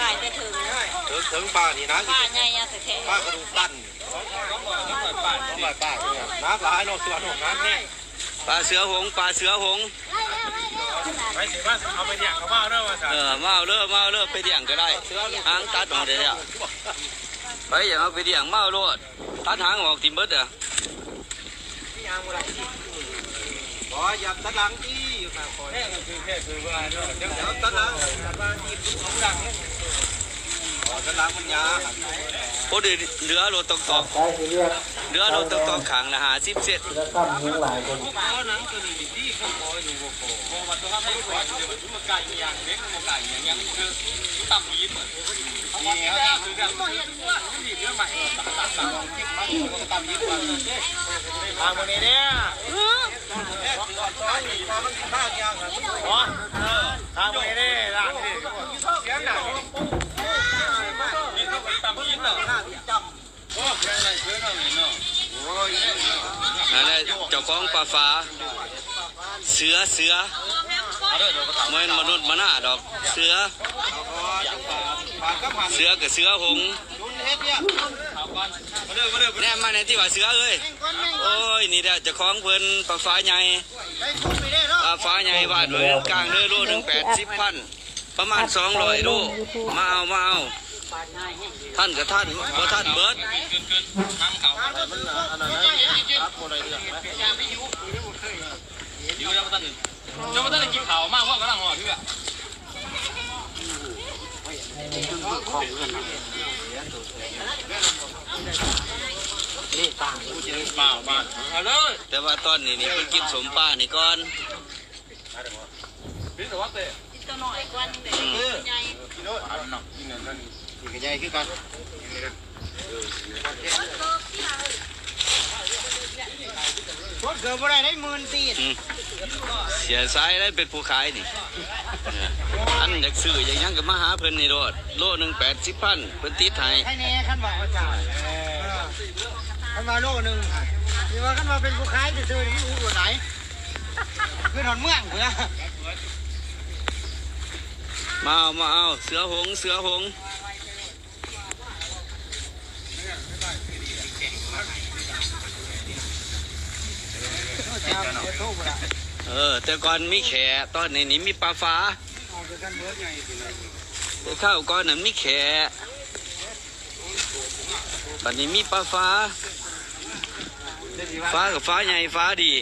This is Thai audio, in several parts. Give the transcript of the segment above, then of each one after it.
กายจะถึงถึงถึงป้านี่นะป้าใหญ่ยังแท้ป้ากระดูกตั้นต้องหลายป้าน้ำหลายนาะส่วนของน้ำนี่ปลาเสือหงส์ปลาเสือหงส์ไปสิว่าเอาไปเนี่ยเขาว่าเรื่องว่าเออมาเอาเลิกมาเอาเลิกไปเดี่ยงก็ได้หางตัดออกได้แล้วไปอย่างเอาไปเดี่ยงมาเอาโลดตัดหางออกทิมเบิดอะอ๋ออย่าตะลังที่ อยู่ค่ะคอยแค่คือแค่คือว่าเดี๋ยวตะลังตะลังที่ทุกของดังอ๋อตะลังมันยาโอ้เดือเรือโลตกตอกใช้สิเรียกเรือโลตกตอกขังนะหาสิบเซนแล้วตั้มเลี้ยงหลายคนพวกเขาหนังตัวนี้ที่เขาคอยอยู่โอ้โหพอมาตัวให้คอยเดี๋ยวมันทุ่มไก่อย่างเล็กมันไก่อย่างยังคือต่ำยิ้มเหมือนนี่ครับคือแบบมันดีเรื่องใหม่ต่างต่างต่างคิดมันต่ำยิ้มมาทางวันนี้เนี่ยอ๋อทางวันนี้เนี่ยร้านนี้ นั่นแหละเจ้าของปลาฟ้า เสือเสือไม่นมนุษย์มาหน้าดอก เสือ เสือกับเสือหงส์แน่มาในที่ว่าเสือเอ้ยโอ้ยนี่แหละเจ้าของเพิ่นปลาฟ้าใหญ่ปลาฟ้าใหญ่บาทเพิ่นกลางเรือโลหนึ่งแปดสิบพัน ประมาณสองร้อยโลมาเอามาเอาท่านกับท่านบ่ท่านเบิดยังไม่ได้กินข้าวมากเพราะกำลังห่อพี่อะนี่ต่างกูจะเปล่าบ้านเอาเลยแต่ว่าตอนนี้นี่เพิ่นกินสมป้านี่ก่อนพี่สวัสดิ์ ตัวหน่อยกว่านึงเด็กใหญ่กินโน่อันนั้นกินนั่นนั่นกินกันใหญ่คือกันรถเกิดอะไรได้หมื่นตีนอืมเสียสายได้เป็นผู้ขายนี่เอออันอยากซื้ออย่างยังก็มาหาเพิ่นนี่โลดโลหนึ่งแปดสิบพันเพิ่นติดให้แค่นี้ขั้นบอกว่าจ่ายขั้นมาโลหนึ่งนี่ว่าขั้นมาเป็นผู้ขายจะซื้อนี่รู้ไหนคือถอนเมืองเพื่อ มาเอามาเอาเสือหงส์เสือหงส์เออ แต่ก่อนมีแขตอนนี้นี่มีปลาฟ้าเดไงแต่ข้าวก่อนนั้นมีแขบัดนี้มีปลาฟ้า ฟ้ากับฟ้าใหญ่ฟ้าดี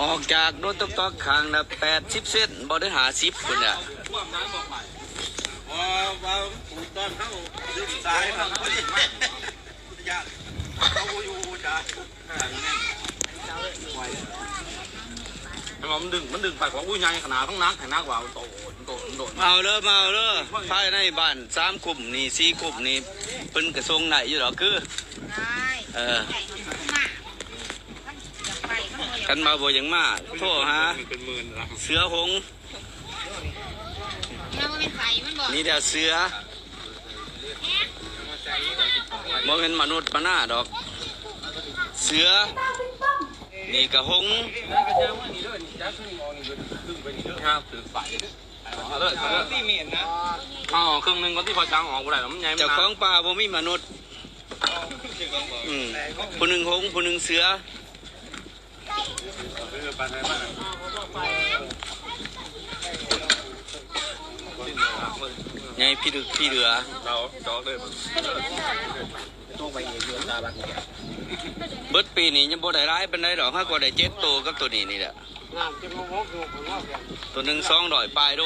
ออกจากรถตกตอกขางละแปดสิบเซนบอได้หาสิบคนอะว่าว่าปูตอนเข้าดึงสายมันก็ดีมากยากเขาอยู่จ้ามันดึงมันดึงไปของอุ้ยใหญ่ขนาดต้องนักขนาดกว่าโตโตโตเอาเลยมาเอาเลยภายในบ้านสามกลุ่มนี่สี่กลุ่มนี่เป็นกระทรวงไหนอยู่หรอคือได้เออ ใหญ่มากอยากไป ก็เลยกันมาบ่อย่างมากโทษฮะเป็นหมื่นละเสือหงส์มันเป็นไฟมันบอกนี่เดี๋ยวเสือบ่เป็นมนุษย์มาหน้าดอก เสือ นี่กระหงส์ครับถือไฟเอาเลยเอาเลยที่เมียนนะเอาออกครึ่งหนึงก่อนที่พอช้างออกบ่ได้แล้วมันใหญ่เจ้าของป่าบ่มีมนุษย์อืมผู้หนึ่งหงส์ผู้หนึ่งเสือ ไงพี่ดึกพี่เรือเราจอกเลยต้องไปเบิดปีนี้ยังบ่ได้ร้ายเป็นไรดอกห้าก็ได้เจ็ดตัวกับตัวนี้นี่แหละตัวหนึ่งสองดอยปลายโด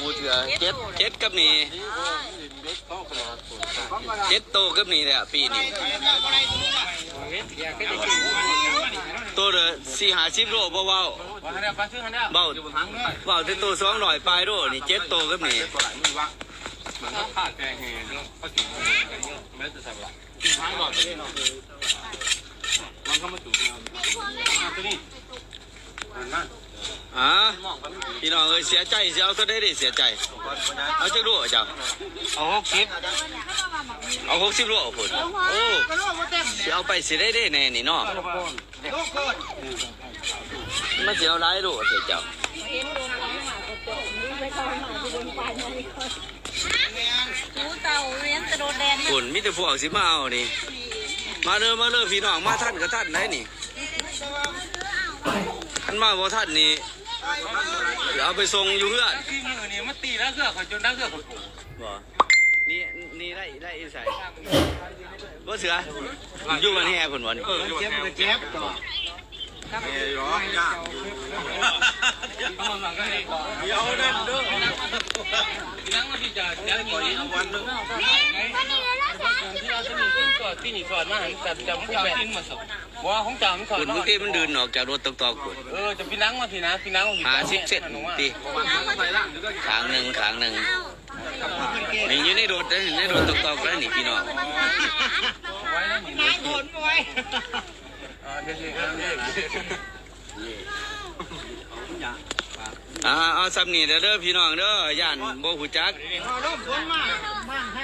กูเถื่อเจ็ดเจ็ดกับนี่เจ็ดตัวกับนี่แหละปีนี้ ตัวเด้อสี่หาสิบโลบ่เว้าว่าให้ได้ปลาชื่อให้ได้เบ้าอยู่บนทางด้วยเว้าแต่ตัวสองดอยปลายโดนี่เจ็ดตัวกับนี่ตัวไหนมือวะเหมือนเขาขาดแกงแห้งเขาถึงไม่ได้ใส่ละกินทางหลอดไปเลยเนาะมันก็มาจู่ตัวนี้นั่น อ่ามองกันพี่น้องเอ้ยเสียใจเสียเอาตัวได้ดิเสียใจ เอาจักดูเจ้าเอาหกสิบเอาหกสิบโลพุ่นโอ้ก็โลกว่าเต็มสิเอาไปสิได้ได้แน่นี่เนาะโลกเกินมันสิเอาหลายโลเสียเจ้าหูเต่าเลี้ยงกระโดดแดนพุ่นมีแต่พวกสิมาเอานี่มาเด้อมาเด้อพี่น้องมาท่านก็ท่านได้นี่ท่านมาบ่ท่านนี่ เดี๋ยวเอาไปส่งอยู่เพื่อนที่มือนี่มันตีแล้วเสือขอยจนได้เสือขอยบ่นี่นี่ได้ได้อีใส่บ่เสืออยู่มันแห่พุ่นบ่นี่เอออยู่เจ็บแถวก็เจ็บต่อเดี๋ยวนั่นเด้อนั่งมาที่จะยังก่อนอีกวันนึงที่เราจะมีขึ้นก่อนที่นี่ก่อนมาหันแต่จำผู้แบบมาสัก ว่าของจำก่อนพุ่นบางทีมันเดินออกจากรถตอกๆพุ่นเออจะพี่นั่งมาทีนะพี่นั่งหาสิบเซนติขางหนึ่งขางหนึ่งนี่อยู่ในรถเด้อในรถตอกๆแล้วนี่พี่น้องนายผลไว้อ่าเอาซ้ำนี่เด้อเด้อพี่น้องเด้อย่านบ่ฮู้จักเอาโลกผลมาบ้านห้า